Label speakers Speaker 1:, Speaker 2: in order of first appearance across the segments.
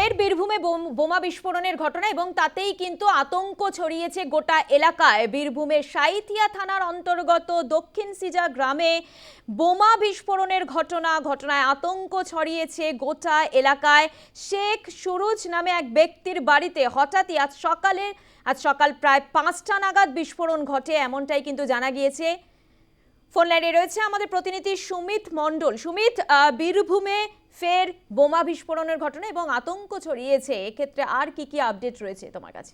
Speaker 1: ফের বীরভূমে বোম- বিস্ফোরণের ঘটনা এবং তাতেই কিন্তু আতঙ্ক ছড়িয়েছে গোটা এলাকায়। বীরভূমের সাইথিয়া থানার অন্তর্গত দক্ষিণ সিজা গ্রামে বোমা বিস্ফোরণের ঘটনা, ঘটনায় আতঙ্ক ছড়িয়েছে গোটা এলাকায়। শেখ সুরুজ নামে এক ব্যক্তির বাড়িতে হঠাৎই আজ সকালে আজ সকাল প্রায় পাঁচটা নাগাদ বিস্ফোরণ ঘটে, এমনটাই কিন্তু জানা গিয়েছে। ফোন লাইনে রয়েছে আমাদের প্রতিনিধি সুমিত মন্ডল সুমিত বীরভূমে ফের বোমা বিস্ফোরণের ঘটনা এবং আতঙ্ক ছড়িয়েছে। এক্ষেত্রে আর কি কি আপডেট রয়েছে তোমার কাছে?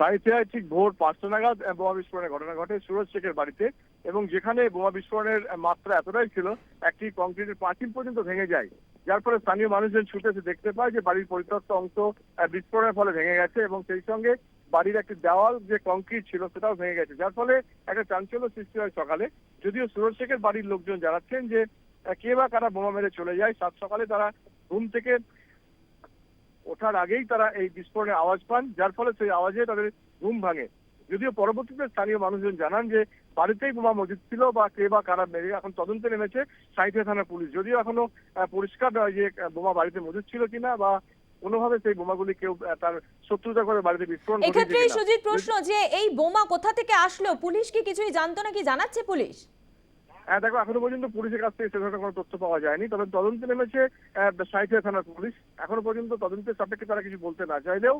Speaker 2: সাঁইথিয়ায় ঠিক ভোর পাঁচটা নাগাদ বোমা বিস্ফোরণের ঘটনা ঘটে সুরজ শেখের বাড়িতে। এবং যেখানে বোমা বিস্ফোরণের মাত্রা এতটাই ছিল, একটি কংক্রিটের পাঁচিল পর্যন্ত ভেঙে যায়। যার ফলে স্থানীয় মানুষজন ছুটে এসে দেখতে পায় যে বাড়ির পরিত্যক্ত অংশ বিস্ফোরণের ফলে ভেঙে গেছে এবং সেই সঙ্গে বাড়ির একটি দেওয়াল যে কংক্রিট ছিল সেটাও ভেঙে গেছে। যার ফলে একটা চাঞ্চল্য সৃষ্টি হয় সকালে। যদিও সুরজ শেখের বাড়ির লোকজন জানাচ্ছেন যে কে বা কারা বোমা মেরে চলে যায়, সাত সকালে তারা ঘুম থেকে ওঠার আগেই তারা এই বিস্ফোরণের আওয়াজ পান, যার ফলে সেই আওয়াজে তাদের ঘুম ভাঙে। যদিও পরবর্তীতে স্থানীয় মানুষজন জানান যে বাড়িতেই বোমা মজুদ ছিল বা কে বা কারা মেরে এখন তদন্তে নেমেছে সাইথিয়া থানার পুলিশ। যদিও এখনও পরিষ্কার নয় যে বোমা বাড়িতে মজুদ ছিল কিনা বা কোনোভাবে সেই বোমাগুলি কেউ তার শত্রুতা করে বাড়িতে বিস্ফোরণ
Speaker 1: এক্ষেত্রে সুজিত প্রশ্ন যে এই বোমা কোথা থেকে আসলো? পুলিশ কি কিছুই জানতো নাকি? জানাচ্ছে পুলিশ?
Speaker 2: দেখো, এখনও পর্যন্ত পুলিশের কাছ থেকে সে ধরনের কোনো তথ্য পাওয়া যায়নি। তবে তদন্তে নেমেছে সাঁইথিয়া থানার পুলিশ। এখনও পর্যন্ত তদন্তের সাপেক্ষে তারা কিছু বলতে না চাইলেও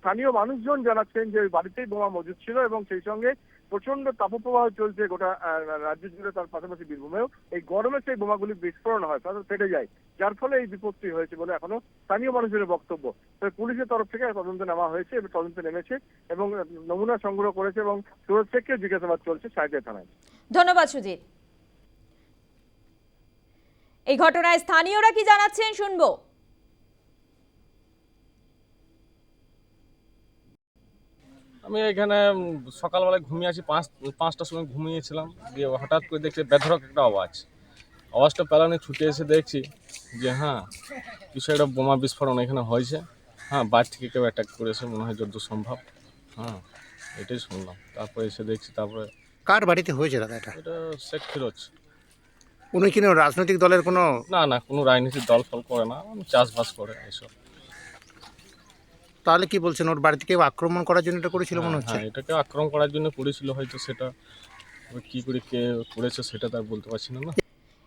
Speaker 2: স্থানীয় মানুষজন জানাচ্ছেন যে ওই বাড়িতেই বোমা মজুদ ছিল এবং সেই সঙ্গে প্রচণ্ড তাপপ্রবাহ চলছে গোটা রাজ্য জুড়ে, তার পাশাপাশি বীরভূমেও। এই গরমে সেই বোমাগুলি বিস্ফোরণ হয় তাদের ফেটে যায়, যার ফলে এই বিপত্তি হয়েছে বলে এখনও স্থানীয় মানুষজনের বক্তব্য। তবে পুলিশের তরফ থেকে তদন্তে নেওয়া হয়েছে এবং তদন্তে নেমেছে এবং নমুনা সংগ্রহ করেছে এবং সুরজ শেখকে জিজ্ঞাসাবাদ চলছে সাঁইথিয়া থানায়।
Speaker 1: ধন্যবাদ, সুজিত। এই ঘটনায় স্থানীয়রা কি জানাচ্ছেন শুনব।
Speaker 3: আমি এখানে সকালবেলায় ঘুমিয়ে আছি পাঁচ পাঁচটার সময় ঘুমিয়েছিলাম দিয়ে হঠাৎ করে দেখছি বেধরক একটা আওয়াজ। আওয়াজটা পেলানে ছুটে এসে দেখছি যে হ্যাঁ কিছু একটা বোমা বিস্ফোরণ এখানে হয়েছে। হ্যাঁ বাইরে থেকে কেউ অ্যাটাক করেছে মনে হয় যত সম্ভব হ্যাঁ এটাই শুনলাম। তারপরে এসে দেখছি তারপরে
Speaker 4: কার বাড়িতে হয়েছে দাদা এটা?
Speaker 3: এটা শেখ ফিরোজ।
Speaker 4: উনি কি রাজনৈতিক দলের কোনো
Speaker 3: না না কোনো রাজনীতির দল ফল করে না চাষবাস করে এসব
Speaker 4: তাহলে কি বলছেন ওর বাড়িতে কেউ আক্রমণ করার জন্য এটা করেছিল মনে হচ্ছে?
Speaker 3: হ্যাঁ এটাকে আক্রমণ করার জন্য করেছিল হয়তো সেটা কি করে কে করেছে সেটা তার বলতে পারছি না না।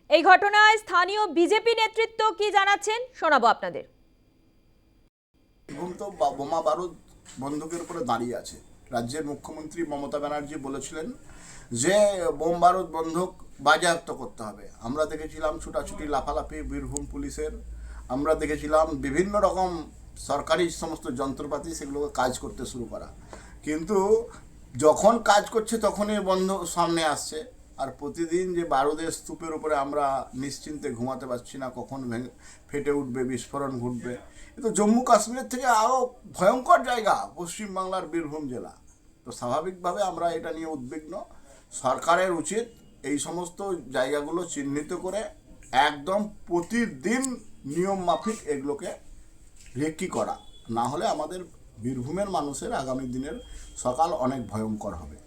Speaker 1: এই ঘটনায় স্থানীয় বিজেপি নেতৃত্ব কি জানাচ্ছেন শোনাবো আপনাদের।
Speaker 5: তো বোমা বারুদ বন্দুকের উপরে দাঁড়িয়ে আছে। রাজ্যের মুখ্যমন্ত্রী মমতা ব্যানার্জি বলেছিলেন যে, বোম ভারত বন্ধক বাজেয়াপ্ত করতে হবে। আমরা দেখেছিলাম ছুটাছুটি, লাফালাফি, বীরভূম পুলিশের। আমরা দেখেছিলাম বিভিন্ন রকম সরকারি সমস্ত যন্ত্রপাতি সেগুলোকে কাজ করতে শুরু করা। কিন্তু যখন কাজ করছে তখনই বন্ধ সামনে আসছে। আর প্রতিদিন যে বারুদের স্তূপের উপরে আমরা নিশ্চিন্তে ঘুমাতে পারছি না, কখন ভেঙে, ফেটে উঠবে, বিস্ফোরণ ঘটবে, এ তো জম্মু কাশ্মীরের থেকে আরও ভয়ঙ্কর জায়গা পশ্চিমবাংলার বীরভূম জেলা। তো স্বাভাবিকভাবে আমরা এটা নিয়ে উদ্বিগ্ন। সরকারের উচিত এই সমস্ত জায়গাগুলো চিহ্নিত করে একদম প্রতিদিন নিয়ম মাফিক এগুলোকে রেকি করা। না হলে আমাদের বীরভূমের মানুষের আগামী দিনের সকাল অনেক ভয়ঙ্কর হবে।